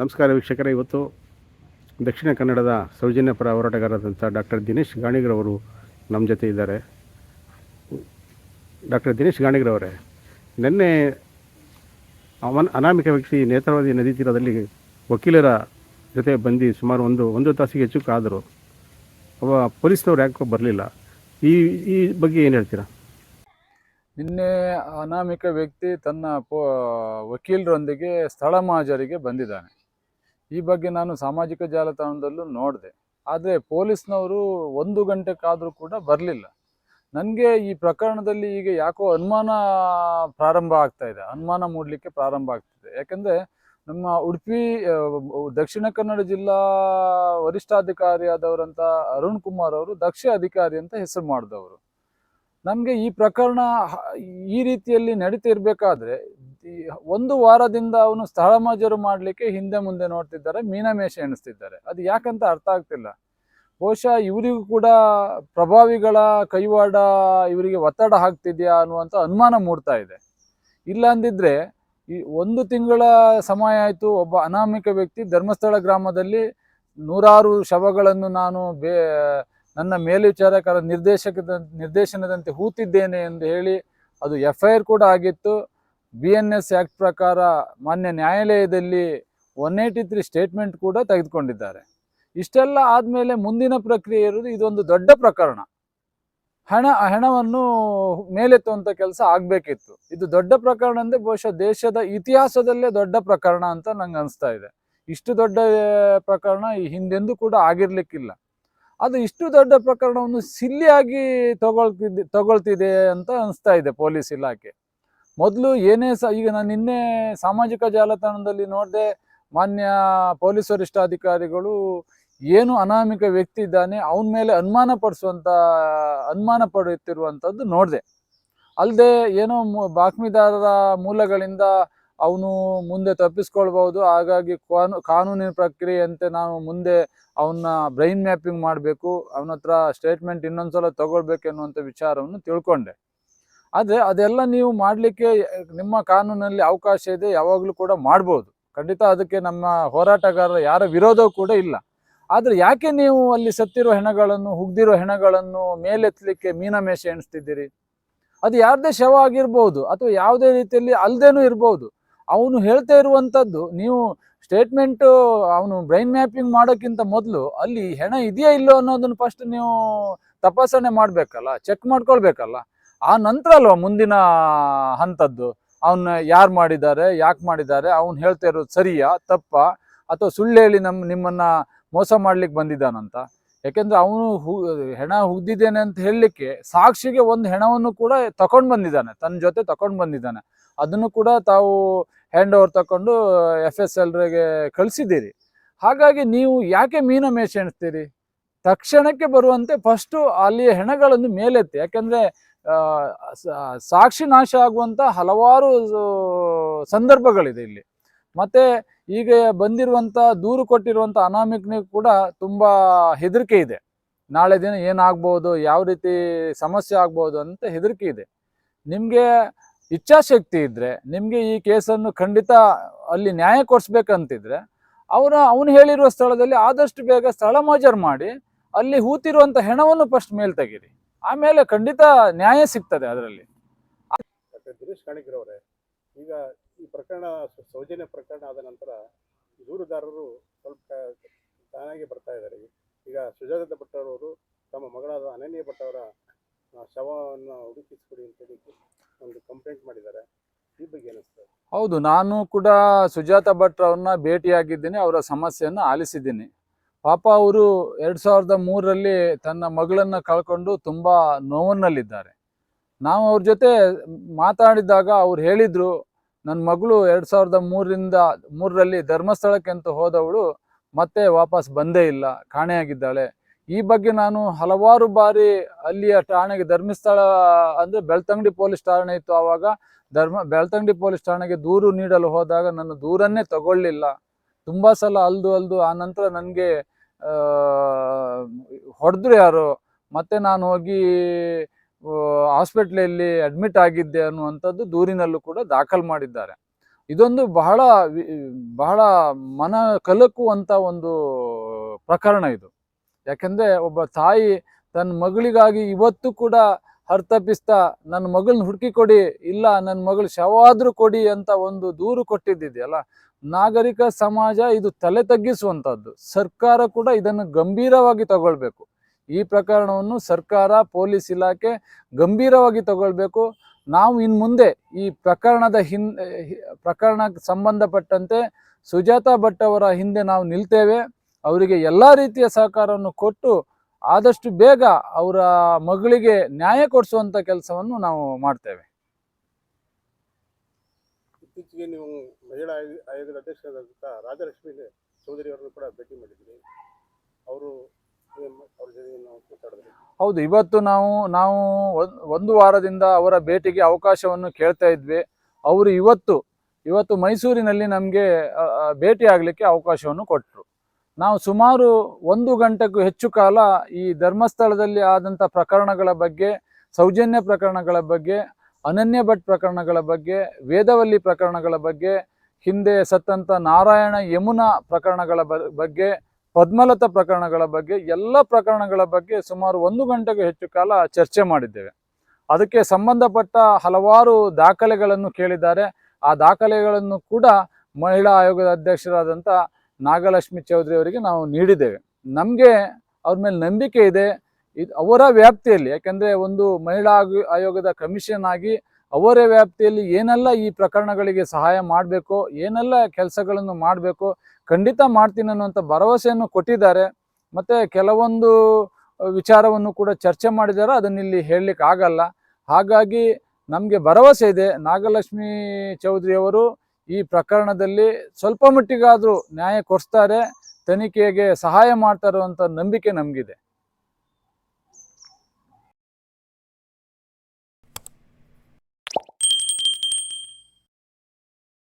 ನಮಸ್ಕಾರ ವೀಕ್ಷಕರೇ. ಇವತ್ತು ದಕ್ಷಿಣ ಕನ್ನಡದ ಸೌಜನ್ಯ ಪರ ಹೋರಾಟಗಾರರಾದಂಥ ಡಾಕ್ಟರ್ ದಿನೇಶ್ ಗಾಣಿಗ್ರವರು ನಮ್ಮ ಜೊತೆ ಇದ್ದಾರೆ. ಡಾಕ್ಟರ್ ದಿನೇಶ್ ಗಾಣಿಗ್ರವರೇ, ನಿನ್ನೆ ಅವನ್ ಅನಾಮಿಕ ವ್ಯಕ್ತಿ ನೇತ್ರಾವತಿ ನದಿ ತೀರದಲ್ಲಿ ವಕೀಲರ ಜೊತೆ ಬಂದು ಸುಮಾರು ಒಂದು ಒಂದು ತಾಸಿಗೆ ಹೆಚ್ಚು ಕಾದರು ಅವ ಪೊಲೀಸ್ನವ್ರು ಯಾಕೋ ಬರಲಿಲ್ಲ. ಈ ಈ ಬಗ್ಗೆ ಏನು ಹೇಳ್ತೀರಾ? ನಿನ್ನೆ ಅನಾಮಿಕ ವ್ಯಕ್ತಿ ತನ್ನ ಪೋ, ವಕೀಲರೊಂದಿಗೆ ಸ್ಥಳ ಮಹಾಜರಿಗೆ ಬಂದಿದ್ದಾನೆ. ಈ ಬಗ್ಗೆ ನಾನು ಸಾಮಾಜಿಕ ಜಾಲತಾಣದಲ್ಲೂ ನೋಡಿದೆ. ಆದರೆ ಪೊಲೀಸ್ನವರು ಒಂದು ಗಂಟೆ ಕಾದರೂ ಕೂಡ ಬರಲಿಲ್ಲ. ನನಗೆ ಈ ಪ್ರಕರಣದಲ್ಲಿ ಈಗ ಯಾಕೋ ಅನುಮಾನ ಪ್ರಾರಂಭ ಆಗ್ತಾ ಇದೆ. ಅನುಮಾನ ಮೂಡಲಿಕ್ಕೆ ಪ್ರಾರಂಭ ಆಗ್ತಿದೆ. ಯಾಕೆಂದರೆ ನಮ್ಮ ಉಡುಪಿ ದಕ್ಷಿಣ ಕನ್ನಡ ಜಿಲ್ಲಾ ವರಿಷ್ಠಾಧಿಕಾರಿಯಾದವರಂತ ಅರುಣ್ ಕುಮಾರ್ ಅವರು ದಕ್ಷ ಅಧಿಕಾರಿ ಅಂತ ಹೆಸರು ಮಾಡಿದವರು. ನಮಗೆ ಈ ಪ್ರಕರಣ ಈ ರೀತಿಯಲ್ಲಿ ನಡೀತಾ ಇರಬೇಕಾದ್ರೆ ಒಂದು ವಾರದಿಂದ ಅವನು ಸ್ಥಳ ಮಜೂರು ಮಾಡಲಿಕ್ಕೆ ಹಿಂದೆ ಮುಂದೆ ನೋಡ್ತಿದ್ದಾರೆ ಮೀನಮೇಷ ಎಣಿಸ್ತಿದ್ದಾರೆ. ಅದು ಯಾಕಂತ ಅರ್ಥ ಆಗ್ತಿಲ್ಲ. ಬಹುಶಃ ಇವರಿಗೂ ಕೂಡ ಪ್ರಭಾವಿಗಳ ಕೈವಾಡ ಇವರಿಗೆ ಒತ್ತಡ ಹಾಕ್ತಿದೆಯಾ ಅನ್ನುವಂಥ ಅನುಮಾನ ಮೂಡ್ತಾ ಇದೆ. ಇಲ್ಲ ಅಂದಿದ್ರೆ ಈ ಒಂದು ತಿಂಗಳ ಸಮಯ ಆಯಿತು, ಒಬ್ಬ ಅನಾಮಿಕ ವ್ಯಕ್ತಿ ಧರ್ಮಸ್ಥಳ ಗ್ರಾಮದಲ್ಲಿ ನೂರಾರು ಶವಗಳನ್ನು ನಾನು ಬೇ, ನನ್ನ ಮೇಲ್ವಿಚಾರಕರ ನಿರ್ದೇಶಕದ, ನಿರ್ದೇಶನದಂತೆ ಹೂತಿದ್ದೇನೆ ಎಂದು ಹೇಳಿ ಅದು ಎಫ್ ಐ ಆರ್ ಕೂಡ ಆಗಿತ್ತು. ಬಿ ಎನ್ ಎಸ್ ಆ್ಯಕ್ಟ್ ಪ್ರಕಾರ ಮಾನ್ಯ ನ್ಯಾಯಾಲಯದಲ್ಲಿ ಒನ್ ಏಯ್ಟಿ ತ್ರೀ ಸ್ಟೇಟ್ಮೆಂಟ್ ಕೂಡ ತೆಗೆದುಕೊಂಡಿದ್ದಾರೆ. ಇಷ್ಟೆಲ್ಲ ಆದಮೇಲೆ ಮುಂದಿನ ಪ್ರಕ್ರಿಯೆ ಇರೋದು ಇದೊಂದು ದೊಡ್ಡ ಪ್ರಕರಣ. ಹಣ, ಹಣವನ್ನು ಮೇಲೆತ್ತುವಂಥ ಕೆಲಸ ಆಗಬೇಕಿತ್ತು. ಇದು ದೊಡ್ಡ ಪ್ರಕರಣ ಅಂದರೆ ಬಹುಶಃ ದೇಶದ ಇತಿಹಾಸದಲ್ಲೇ ದೊಡ್ಡ ಪ್ರಕರಣ ಅಂತ ನಂಗೆ ಅನಿಸ್ತಾ ಇದೆ. ಇಷ್ಟು ದೊಡ್ಡ ಪ್ರಕರಣ ಈ ಹಿಂದೆಂದೂ ಕೂಡ ಆಗಿರ್ಲಿಕ್ಕಿಲ್ಲ. ಅದು ಇಷ್ಟು ದೊಡ್ಡ ಪ್ರಕರಣವನ್ನು ಸಿಲ್ಲಿಯಾಗಿ ತಗೊಳ್ತಿದ್ದೆ, ತಗೊಳ್ತಿದೆ ಅಂತ ಅನಿಸ್ತಾ ಇದೆ ಪೊಲೀಸ್ ಇಲಾಖೆ. ಮೊದಲು ಏನೇ ಸಹ ಈಗ ನಾನು ನಿನ್ನೆ ಸಾಮಾಜಿಕ ಜಾಲತಾಣದಲ್ಲಿ ನೋಡಿದೆ ಮಾನ್ಯ ಪೊಲೀಸ್ ವರಿಷ್ಠಾಧಿಕಾರಿಗಳು ಏನು ಅನಾಮಿಕ ವ್ಯಕ್ತಿ ಇದ್ದಾನೆ ಅವನ ಮೇಲೆ ಅನುಮಾನ ಪಡಿಸುವಂಥ ಅನುಮಾನ ಪಡುತ್ತಿರುವಂಥದ್ದು ನೋಡಿದೆ. ಅಲ್ಲದೆ ಏನೋ ಬಾತ್ಮೀದಾರರ ಮೂಲಗಳಿಂದ ಅವನು ಮುಂದೆ ತಪ್ಪಿಸ್ಕೊಳ್ಬಹುದು, ಹಾಗಾಗಿ ಕಾನೂ ಕಾನೂನಿನ ಪ್ರಕ್ರಿಯೆಯಂತೆ ನಾವು ಮುಂದೆ ಅವನ್ನ ಬ್ರೈನ್ ಮ್ಯಾಪಿಂಗ್ ಮಾಡಬೇಕು ಅವನ ಹತ್ರ ಸ್ಟೇಟ್ಮೆಂಟ್ ಇನ್ನೊಂದ್ಸಲ ತಗೊಳ್ಬೇಕು ಎನ್ನುವಂಥ ವಿಚಾರವನ್ನು ತಿಳ್ಕೊಂಡೆ. ಆದರೆ ಅದೆಲ್ಲ ನೀವು ಮಾಡಲಿಕ್ಕೆ ನಿಮ್ಮ ಕಾನೂನಲ್ಲಿ ಅವಕಾಶ ಇದೆ, ಯಾವಾಗಲೂ ಕೂಡ ಮಾಡ್ಬೋದು. ಖಂಡಿತ ಅದಕ್ಕೆ ನಮ್ಮ ಹೋರಾಟಗಾರರ ಯಾರ ವಿರೋಧವೂ ಕೂಡ ಇಲ್ಲ. ಆದರೆ ಯಾಕೆ ನೀವು ಅಲ್ಲಿ ಸತ್ತಿರೋ ಹೆಣಗಳನ್ನು, ಹುಗ್ದಿರೋ ಹೆಣಗಳನ್ನು ಮೇಲೆತ್ತಲಿಕ್ಕೆ ಮೀನಮೇಷ ಎಣಿಸ್ತಿದ್ದೀರಿ? ಅದು ಯಾರದೇ ಶವ ಆಗಿರ್ಬೋದು ಅಥವಾ ಯಾವುದೇ ರೀತಿಯಲ್ಲಿ ಅಲ್ದೇನೂ ಇರ್ಬೋದು. ಅವನು ಹೇಳ್ತಾ ಇರುವಂಥದ್ದು, ನೀವು ಸ್ಟೇಟ್ಮೆಂಟು ಅವನು ಬ್ರೈನ್ ಮ್ಯಾಪಿಂಗ್ ಮಾಡೋಕ್ಕಿಂತ ಮೊದಲು ಅಲ್ಲಿ ಹೆಣ ಇದೆಯಾ ಇಲ್ಲೋ ಅನ್ನೋದನ್ನು ಫಸ್ಟ್ ನೀವು ತಪಾಸಣೆ ಮಾಡಬೇಕಲ್ಲ ಚೆಕ್ ಮಾಡ್ಕೊಳ್ಬೇಕಲ್ಲ. ಆ ನಂತರ ಅಲ್ವಾ ಮುಂದಿನ ಹಂತದ್ದು? ಅವನ್ನ ಯಾರು ಮಾಡಿದ್ದಾರೆ, ಯಾಕೆ ಮಾಡಿದ್ದಾರೆ? ಅವ್ನು ಹೇಳ್ತಾ ಇರೋದು ಸರಿಯಾ, ತಪ್ಪಾ? ಅಥವಾ ಸುಳ್ಳು ಹೇಳಿ ನಮ್ಮ ನಿಮ್ಮನ್ನ ಮೋಸ ಮಾಡ್ಲಿಕ್ಕೆ ಬಂದಿದ್ದಾನಂತ? ಯಾಕೆಂದ್ರೆ ಅವನು ಹು, ಹೆಣ ಹುಗ್ದಿದ್ದೇನೆ ಅಂತ ಹೇಳಲಿಕ್ಕೆ ಸಾಕ್ಷಿಗೆ ಒಂದು ಹೆಣವನ್ನು ಕೂಡ ತಗೊಂಡು ಬಂದಿದ್ದಾನೆ ತನ್ನ ಜೊತೆ ತಕೊಂಡು ಬಂದಿದ್ದಾನೆ. ಅದನ್ನು ಕೂಡ ತಾವು ಹ್ಯಾಂಡ್ ಓವರ್ ತಗೊಂಡು ಎಫ್ ಎಸ್ ಎಲ್ರಿಗೆ ಕಳಿಸಿದ್ದೀರಿ. ಹಾಗಾಗಿ ನೀವು ಯಾಕೆ ಮೀನ ಮೇಷ ಎಣಿಸ್ತೀರಿ? ತಕ್ಷಣಕ್ಕೆ ಬರುವಂತೆ ಫಸ್ಟು ಅಲ್ಲಿಯ ಹೆಣಗಳನ್ನು ಮೇಲೆತ್ತಿ. ಯಾಕೆಂದ್ರೆ ಸಾಕ್ಷಿ ನಾಶ ಆಗುವಂತ ಹಲವಾರು ಸಂದರ್ಭಗಳಿದೆ ಇಲ್ಲಿ. ಮತ್ತೆ ಈಗ ಬಂದಿರುವಂತ, ದೂರು ಕೊಟ್ಟಿರುವಂತ ಅನಾಮಿಕ್ನಿಗೆ ಕೂಡ ತುಂಬಾ ಹೆದರಿಕೆ ಇದೆ. ನಾಳೆ ದಿನ ಏನಾಗ್ಬೋದು, ಯಾವ ರೀತಿ ಸಮಸ್ಯೆ ಆಗ್ಬೋದು ಅಂತ ಹೆದರಿಕೆ ಇದೆ. ನಿಮಗೆ ಇಚ್ಛಾಶಕ್ತಿ ಇದ್ದರೆ ನಿಮಗೆ ಈ ಕೇಸನ್ನು ಖಂಡಿತ ಅಲ್ಲಿ ನ್ಯಾಯ ಕೊಡಿಸ್ಬೇಕಂತಿದ್ರೆ, ಅವರ, ಅವನು ಹೇಳಿರುವ ಸ್ಥಳದಲ್ಲಿ ಆದಷ್ಟು ಬೇಗ ಸ್ಥಳ ಮಾಜರ್ ಮಾಡಿ ಅಲ್ಲಿ ಹೂತಿರುವಂತ ಹೆಣವನ್ನು ಫಸ್ಟ್ ಮೇಲ್ ತೆಗೀರಿ. ಆಮೇಲೆ ಖಂಡಿತ ನ್ಯಾಯ ಸಿಗ್ತದೆ ಅದರಲ್ಲಿ. ಗಿರೀಶ್ ಗಾಣಿಗ್ರವರೇ ಈಗ ಈ ಪ್ರಕರಣ ಸೌಜನ್ಯ ಪ್ರಕರಣ ಆದ ನಂತರ ದೂರುದಾರರು ಸ್ವಲ್ಪ ತಾನಾಗಿ ಬರ್ತಾ ಇದ್ದಾರೆ ಈಗ ಸುಜಾತ ಭಟ್ಟರವರು ತಮ್ಮ ಮಗಳಾದ ಅನನ್ಯ ಭಟ್ ಅವರ ಶವವನ್ನು ಅಂತ ಅಂತೇಳಿ ಒಂದು ಕಂಪ್ಲೇಂಟ್ ಮಾಡಿದ್ದಾರೆ. ಈ ಬಗ್ಗೆ ಏನಿಸ್ತದೆ? ಹೌದು ನಾನು ಕೂಡ ಸುಜಾತ ಭಟ್ ಅವ್ರನ್ನ ಭೇಟಿಯಾಗಿದ್ದೀನಿ ಅವರ ಸಮಸ್ಯೆಯನ್ನು ಆಲಿಸಿದ್ದೀನಿ. ಪಾಪ ಅವರು ಎರಡು ಸಾವಿರದ ಮೂರರಲ್ಲಿ ತನ್ನ ಮಗಳನ್ನು ಕಳ್ಕೊಂಡು ತುಂಬ ನೋವನ್ನಲ್ಲಿದ್ದಾರೆ ನಾವು ಅವ್ರ ಜೊತೆ ಮಾತಾಡಿದಾಗ ಅವ್ರು ಹೇಳಿದರು ನನ್ನ ಮಗಳು ಎರಡು ಸಾವಿರದ ಮೂರರಿಂದ ಮೂರರಲ್ಲಿ ಧರ್ಮಸ್ಥಳಕ್ಕೆ ಅಂತ ಹೋದವಳು, ಮತ್ತೆ ವಾಪಸ್ ಬಂದೇ ಇಲ್ಲ ಕಾಣೆಯಾಗಿದ್ದಾಳೆ ಈ ಬಗ್ಗೆ ನಾನು ಹಲವಾರು ಬಾರಿ ಅಲ್ಲಿಯ ಠಾಣೆಗೆ, ಧರ್ಮಸ್ಥಳ ಅಂದರೆ ಬೆಳ್ತಂಗಡಿ ಪೊಲೀಸ್ ಠಾಣೆ ಇತ್ತು ಆವಾಗ, ಧರ್ಮ, ಬೆಳ್ತಂಗಡಿ ಪೊಲೀಸ್ ಠಾಣೆಗೆ ದೂರು ನೀಡಲು ಹೋದಾಗ ನನ್ನ ದೂರನ್ನೇ ತಗೊಳ್ಳಿಲ್ಲ. ತುಂಬ ಸಲ ಅಲ್ದು ಅಲ್ದು ಆ ನಂತರ ನನಗೆ ಹೊಡೆದ್ರು ಯಾರು? ಮತ್ತೆ ನಾನು ಹೋಗಿ ಹಾಸ್ಪಿಟ್ಲಲ್ಲಿ ಅಡ್ಮಿಟ್ ಆಗಿದ್ದೆ ಅನ್ನುವಂಥದ್ದು ದೂರಿನಲ್ಲೂ ಕೂಡ ದಾಖಲು ಮಾಡಿದ್ದಾರೆ. ಇದೊಂದು ಬಹಳ ಬಹಳ ಮನ ಕಲಕುವಂಥ ಒಂದು ಪ್ರಕರಣ ಇದು. ಯಾಕೆಂದರೆ ಒಬ್ಬ ತಾಯಿ ತನ್ನ ಮಗಳಿಗಾಗಿ ಇವತ್ತು ಕೂಡ ಹರ್ತಪಿಸ್ತಾ, ನನ್ನ ಮಗಳನ್ನ ಹುಡುಕಿ ಕೊಡಿ, ಇಲ್ಲ ನನ್ನ ಮಗಳು ಶವಾದ್ರೂ ಕೊಡಿ ಅಂತ ಒಂದು ದೂರು ಕೊಟ್ಟಿದ್ದಿದೆಯಲ್ಲ ನಾಗರಿಕ ಸಮಾಜ ಇದು ತಲೆ ತಗ್ಗಿಸುವಂತದ್ದು ಸರ್ಕಾರ ಕೂಡ ಇದನ್ನು ಗಂಭೀರವಾಗಿ ತಗೊಳ್ಬೇಕು. ಈ ಪ್ರಕರಣವನ್ನು ಸರ್ಕಾರ, ಪೊಲೀಸ್ ಇಲಾಖೆ ಗಂಭೀರವಾಗಿ ತಗೊಳ್ಬೇಕು. ನಾವು ಇನ್ನು ಮುಂದೆ ಈ ಪ್ರಕರಣದ ಹಿನ್ ಪ್ರಕರಣಕ್ಕೆ ಸಂಬಂಧಪಟ್ಟಂತೆ ಸುಜಾತಾ ಭಟ್ ಅವರ ಹಿಂದೆ ನಾವು ನಿಲ್ತೇವೆ. ಅವರಿಗೆ ಎಲ್ಲ ರೀತಿಯ ಸಹಕಾರವನ್ನು ಕೊಟ್ಟು ಆದಷ್ಟು ಬೇಗ ಅವರ ಮಗಳಿಗೆ ನ್ಯಾಯ ಕೊಡಿಸುವಂತ ಕೆಲಸವನ್ನು ನಾವು ಮಾಡ್ತೇವೆ. ಇತ್ತೀಚೆಗೆ ನೀವು ಮಹಿಳಾ ಆಯೋಗ ಆಯೋಗದ ಅಧ್ಯಕ್ಷರಾದಂಥ ರಾಜಲಕ್ಷ್ಮಿ ಚೌಧರಿ ಅವರನ್ನು ಕೂಡ ಭೇಟಿ ಮಾಡಿದ್ದೀರಿ ಅವರು ಅವ್ರ ಜೊತೆ ನಾವು ಹೌದು, ಇವತ್ತು ನಾವು ನಾವು ಒಂದ್- ಒಂದು ವಾರದಿಂದ ಅವರ ಭೇಟಿಗೆ ಅವಕಾಶವನ್ನು ಕೇಳ್ತಾ ಇದ್ವಿ. ಅವರು ಇವತ್ತು ಇವತ್ತು ಮೈಸೂರಿನಲ್ಲಿ ನಮಗೆ ಭೇಟಿ ಆಗಲಿಕ್ಕೆ ಅವಕಾಶವನ್ನು ಕೊಟ್ಟರು ನಾವು ಸುಮಾರು ಒಂದು ಗಂಟೆಗೂ ಹೆಚ್ಚು ಕಾಲ ಈ ಧರ್ಮಸ್ಥಳದಲ್ಲಿ ಆದಂಥ ಪ್ರಕರಣಗಳ ಬಗ್ಗೆ, ಸೌಜನ್ಯ ಪ್ರಕರಣಗಳ ಬಗ್ಗೆ ಅನನ್ಯ ಭಟ್ ಪ್ರಕರಣಗಳ ಬಗ್ಗೆ, ವೇದವಲ್ಲಿ ಪ್ರಕರಣಗಳ ಬಗ್ಗೆ, ಹಿಂದೆ ಸತ್ತಂತ ನಾರಾಯಣ ಯಮುನಾ ಪ್ರಕರಣಗಳ ಬಗ್ಗೆ, ಪದ್ಮಲತಾ ಪ್ರಕರಣಗಳ ಬಗ್ಗೆ, ಎಲ್ಲ ಪ್ರಕರಣಗಳ ಬಗ್ಗೆ ಸುಮಾರು ಒಂದು ಗಂಟೆಗೂ ಹೆಚ್ಚು ಕಾಲ ಚರ್ಚೆ ಮಾಡಿದ್ದೇವೆ. ಅದಕ್ಕೆ ಸಂಬಂಧಪಟ್ಟ ಹಲವಾರು ದಾಖಲೆಗಳನ್ನು ಕೇಳಿದ್ದಾರೆ. ಆ ದಾಖಲೆಗಳನ್ನು ಕೂಡ ಮಹಿಳಾ ಆಯೋಗದ ಅಧ್ಯಕ್ಷರಾದಂಥ ನಾಗಲಕ್ಷ್ಮಿ ಚೌಧರಿ ಅವರಿಗೆ ನಾವು ನೀಡಿದ್ದೇವೆ. ನಮಗೆ ಅವ್ರ ಮೇಲೆ ನಂಬಿಕೆ ಇದೆ. ಇದು ಅವರ ವ್ಯಾಪ್ತಿಯಲ್ಲಿ, ಯಾಕೆಂದರೆ ಒಂದು ಮಹಿಳಾ ಆಯೋಗದ ಕಮಿಷನ್ ಆಗಿ ಅವರ ವ್ಯಾಪ್ತಿಯಲ್ಲಿ ಏನೆಲ್ಲ ಈ ಪ್ರಕರಣಗಳಿಗೆ ಸಹಾಯ ಮಾಡಬೇಕು, ಏನೆಲ್ಲ ಕೆಲಸಗಳನ್ನು ಮಾಡಬೇಕು, ಖಂಡಿತ ಮಾಡ್ತೀನಿ ಅನ್ನುವಂಥ ಭರವಸೆಯನ್ನು ಕೊಟ್ಟಿದ್ದಾರೆ. ಮತ್ತೆ ಕೆಲವೊಂದು ವಿಚಾರವನ್ನು ಕೂಡ ಚರ್ಚೆ ಮಾಡಿದ್ದಾರೆ, ಅದನ್ನ ಇಲ್ಲಿ ಹೇಳಲಿಕ್ಕೆ ಆಗಲ್ಲ. ಹಾಗಾಗಿ ನಮಗೆ ಭರವಸೆ ಇದೆ, ನಾಗಲಕ್ಷ್ಮಿ ಚೌಧರಿ ಅವರು ಈ ಪ್ರಕರಣದಲ್ಲಿ ಸ್ವಲ್ಪ ಮಟ್ಟಿಗಾದರೂ ನ್ಯಾಯ ಕೊಡಿಸ್ತಾರೆ, ತನಿಖೆಗೆ ಸಹಾಯ ಮಾಡ್ತಾರೋ ಅಂತ ನಂಬಿಕೆ ನಮಗಿದೆ.